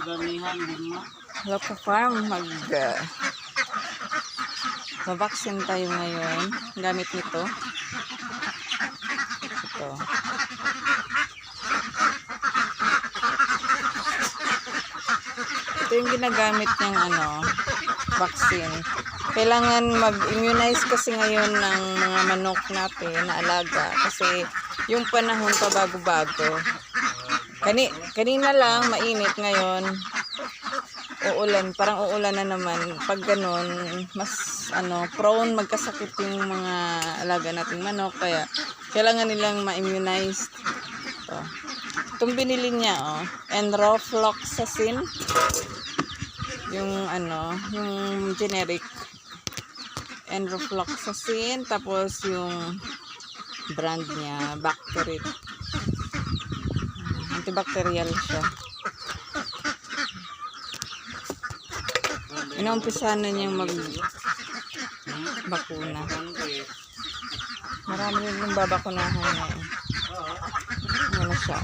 Damihan, lima. Local Farm mag uh, tayo ngayon. Gamit nito. Ito. Ito yung ginagamit niyang ano vaccine. Kailangan mag-immunize kasi ngayon ng mga manok natin na alaga. Kasi yung panahon pa bago-bago Kani, kanina lang mainit ngayon uulan, parang uulan na naman. Pag ganun, mas ano, prone magkasakit yung mga alaga nating manok. Kaya, kailangan nilang ma-immunize. Ito. Itong binili niya, oh. Enrofloxacin. Yung ano, yung generic. Enrofloxacin. Tapos yung brand niya, Bacterit. Antibacterial siya. Inuumpisa na niyang mag bakuna. Marami rin yung babakunahan ngayon. Ano siya?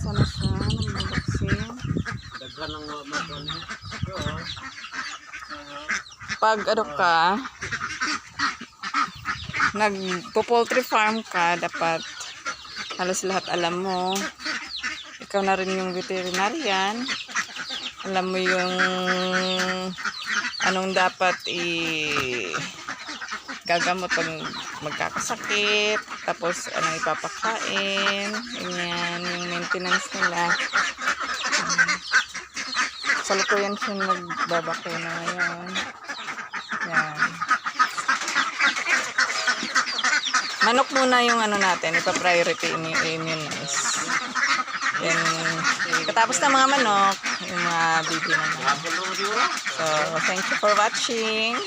Sana siya ng vaccine. Daghan ang Pag ano ka, nag poultry farm ka, dapat halos lahat alam mo. Ikaw na rin yung veterinarian. Alam mo yung anong dapat i gagamot pag magkakasakit, tapos anong ipapakain, ganyan, yung maintenance nila. Um, sa lukuyan siya nagbabakuna ngayon. Yan. Manok muna yung ano natin, ipa-priority ini- immunize. Yan. Katapos na mga manok, yung mga baby naman. So, thank you for watching.